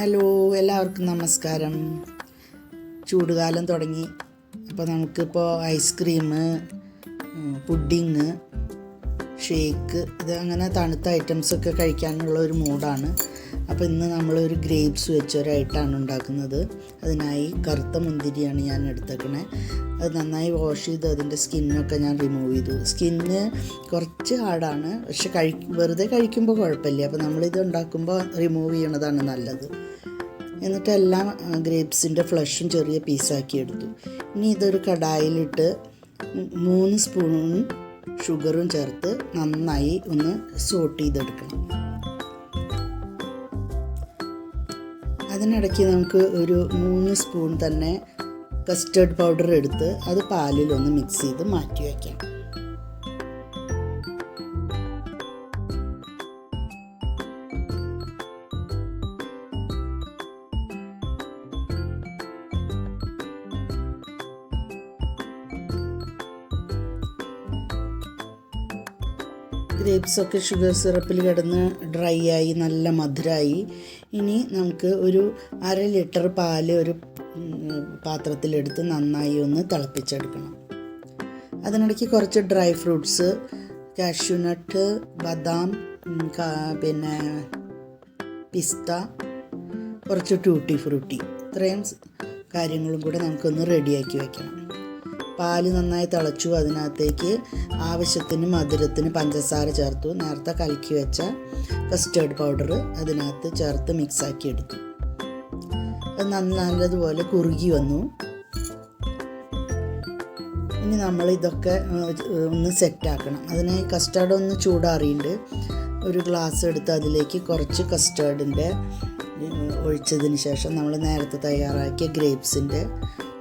Hello എല്ലാവർക്കും നമസ്കാരം. ചൂടുകാലം തുടങ്ങി. അപ്പോൾ നമുക്കിപ്പോൾ ഐസ്ക്രീം പുഡിങ് ഷേക്ക് ഇത് അങ്ങനെ തണുത്ത ഐറ്റംസൊക്കെ കഴിക്കാനുള്ള ഒരു മൂഡാണ്. അപ്പോൾ ഇന്ന് നമ്മൾ ഒരു ഗ്രേപ്സ് വെച്ചൊരായിട്ടാണ് ഉണ്ടാക്കുന്നത്. അതിനായി കറുത്ത മുന്തിരിയാണ് ഞാൻ എടുത്തേക്കണേ. അത് നന്നായി വാഷ് ചെയ്ത് അതിന്റെ സ്കിന്നൊക്കെ ഞാൻ റിമൂവ് ചെയ്തു. സ്കിന്ന് കുറച്ച് ഹാർഡാണ് പക്ഷെ കഴി വെറുതെ കഴിക്കുമ്പോൾ കുഴപ്പമില്ല. അപ്പോൾ നമ്മളിത് ഉണ്ടാക്കുമ്പോൾ റിമൂവ് ചെയ്യണതാണ് നല്ലത്. എന്നിട്ട് എല്ലാം ഗ്രേപ്സിന്റെ ഫ്ലഷും ചെറിയ പീസാക്കി എടുത്തു. ഇനി ഇതൊരു കടായിലിട്ട് മൂന്ന് സ്പൂണും ഷുഗറും ചേർത്ത് നന്നായി ഒന്ന് സോട്ട് ചെയ്തെടുക്കണം. അതിനിടയ്ക്ക് നമുക്ക് ഒരു മൂന്ന് സ്പൂൺ തന്നെ കസ്റ്റേർഡ് പൗഡർ എടുത്ത് അത് പാലിലൊന്ന് മിക്സ് ചെയ്ത് മാറ്റി വയ്ക്കാം. ഗ്രേപ്സ് ഒക്കെ ഷുഗർ സിറപ്പിൽ കിടന്ന് ഡ്രൈ ആയി നല്ല മധുരമായി ഇനി നമുക്ക് ഒരു അര ലിറ്റർ പാൽ ഒരു പാത്രത്തിലെടുത്ത് നന്നായി ഒന്ന് തിളപ്പിച്ചെടുക്കണം. അതിനിടയ്ക്ക് കുറച്ച് ഡ്രൈ ഫ്രൂട്ട്സ് കാഷ്യൂനട്ട് ബദാം പിന്നെ പിസ്ത കുറച്ച് ടൂട്ടി ഫ്രൂട്ടി. ഇത്രയും കാര്യങ്ങളും കൂടെ നമുക്കൊന്ന് റെഡിയാക്കി വെക്കണം. പാൽ നന്നായി തിളച്ചു അതിനകത്തേക്ക് ആവശ്യത്തിന് മധുരത്തിന് പഞ്ചസാര ചേർത്തു. നേരത്തെ കലക്കി വെച്ച കസ്റ്റേർഡ് പൗഡർ അതിനകത്ത് ചേർത്ത് മിക്സാക്കി എടുത്തു. അത് നല്ലതുപോലെ കുറുകി വന്നു. ഇനി നമ്മൾ ഇതൊക്കെ ഒന്ന് ഒന്ന് സെറ്റാക്കണം അതിന് കസ്റ്റേർഡ് ഒന്ന് ചൂടാറിയിട്ട് ഒരു ഗ്ലാസ് എടുത്ത് അതിലേക്ക് കുറച്ച് കസ്റ്റേർഡിന്റെ ഒഴിച്ചതിന് ശേഷം നമ്മൾ നേരത്തെ തയ്യാറാക്കിയ ഗ്രേപ്സിന്റെ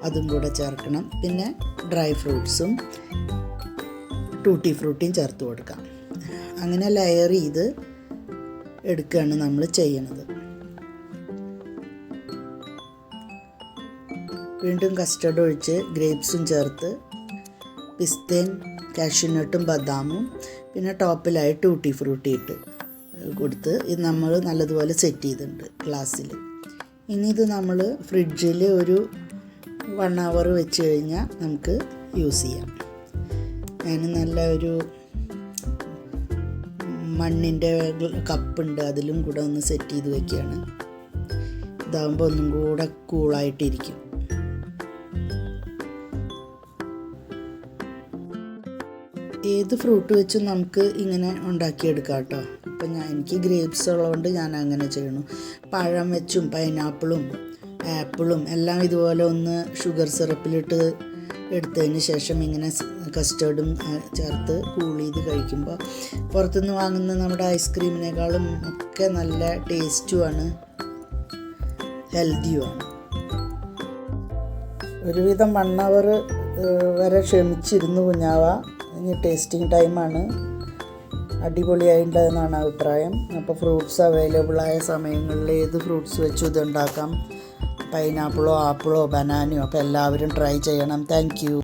അതും കൂടെ ചേർക്കണം. പിന്നെ ഡ്രൈ ഫ്രൂട്ട്സും ടൂട്ടി ഫ്രൂട്ടിയും ചേർത്ത് കൊടുക്കാം. അങ്ങനെ ലെയർ ചെയ്ത് എടുക്കുകയാണ് നമ്മൾ ചെയ്യണത്. വീണ്ടും കസ്റ്റർഡ് ഒഴിച്ച് ഗ്രേപ്സും ചേർത്ത് പിസ്തയും കാഷ്യൂനട്ടും ബദാമും പിന്നെ ടോപ്പിലായി ടൂട്ടി ഫ്രൂട്ടി ഇട്ട് കൊടുത്ത് ഇത് നമ്മൾ നല്ലതുപോലെ സെറ്റ് ചെയ്തിട്ടുണ്ട് ഗ്ലാസ്സിൽ ഇനി ഇത് നമ്മൾ ഫ്രിഡ്ജിൽ ഒരു വൺ അവർ വെച്ച് കഴിഞ്ഞാൽ നമുക്ക് യൂസ് ചെയ്യാം. ഞാൻ നല്ല ഒരു മണ്ണിന്റെ കപ്പുണ്ട് അതിലും കൂടെ ഒന്ന് സെറ്റ് ചെയ്ത് വെക്കുകയാണ് ഇതാകുമ്പോൾ ഒന്നും കൂടെ കൂളായിട്ടിരിക്കും ഏത് ഫ്രൂട്ട് വെച്ചും നമുക്ക് ഇങ്ങനെ ഉണ്ടാക്കിയെടുക്കാം കേട്ടോ. ഇപ്പം ഞാൻ എനിക്ക് ഗ്രേപ്സ് ഉള്ളതുകൊണ്ട് ഞാൻ അങ്ങനെ ചെയ്യണു പഴം വെച്ചും പൈനാപ്പിളും ആപ്പിളും എല്ലാം ഇതുപോലെ ഒന്ന് ഷുഗർ സിറപ്പിലിട്ട് എടുത്തതിന് ശേഷം ഇങ്ങനെ കസ്റ്റേർഡും ചേർത്ത് കൂൾ ചെയ്ത് കഴിക്കുമ്പോൾ പുറത്തുനിന്ന് വാങ്ങുന്ന നമ്മുടെ ഐസ്ക്രീമിനേക്കാളും ഒക്കെ നല്ല ടേസ്റ്റുമാണ് ഹെൽത്തിയുമാണ്. ഒരുവിധം വൺ വരെ ക്ഷമിച്ചിരുന്നു കുഞ്ഞാവ. ഇനി ടേസ്റ്റിംഗ് ടൈമാണ്. അടിപൊളിയായിട്ടുണ്ടെന്നാണ് അഭിപ്രായം. അപ്പോൾ ഫ്രൂട്ട്സ് അവൈലബിൾ ആയ സമയങ്ങളിൽ ഏത് ഫ്രൂട്ട്സ് വെച്ചും ഇത് ഉണ്ടാക്കാം പൈനാപ്പിളോ ആപ്പിളോ ബനാനയോ അപ്പോൾ എല്ലാവരും ട്രൈ ചെയ്യണം. താങ്ക്